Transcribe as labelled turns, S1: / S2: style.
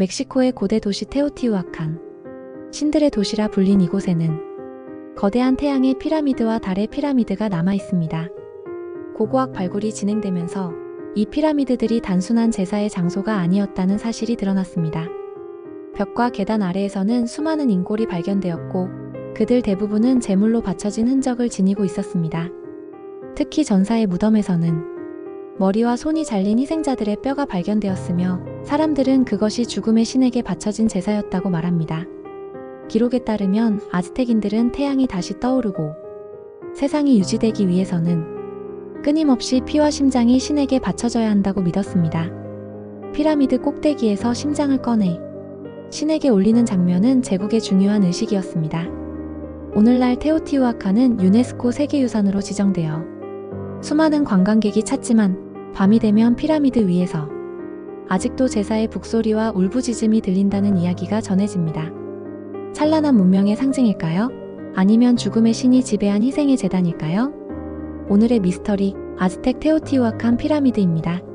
S1: 멕시코의 고대 도시 테오티우아칸. 신들의 도시라 불린 이곳에는 거대한 태양의 피라미드와 달의 피라미드가 남아 있습니다. 고고학 발굴이 진행되면서 이 피라미드들이 단순한 제사의 장소가 아니었다는 사실이 드러났습니다. 벽과 계단 아래에서는 수많은 인골이 발견되었고 그들 대부분은 제물로 바쳐진 흔적을 지니고 있었습니다. 특히 전사의 무덤에서는 머리와 손이 잘린 희생자들의 뼈가 발견되었으며 사람들은 그것이 죽음의 신에게 바쳐진 제사였다고 말합니다. 기록에 따르면 아즈텍인들은 태양이 다시 떠오르고 세상이 유지되기 위해서는 끊임없이 피와 심장이 신에게 바쳐져야 한다고 믿었습니다. 피라미드 꼭대기에서 심장을 꺼내 신에게 올리는 장면은 제국의 중요한 의식이었습니다. 오늘날 테오티우아칸은 유네스코 세계유산으로 지정되어 수많은 관광객이 찾지만 밤이 되면 피라미드 위에서 아직도 제사의 북소리와 울부짖음이 들린다는 이야기가 전해집니다. 찬란한 문명의 상징일까요? 아니면 죽음의 신이 지배한 희생의 재단일까요? 오늘의 미스터리 아즈텍 테오티우아칸 피라미드입니다.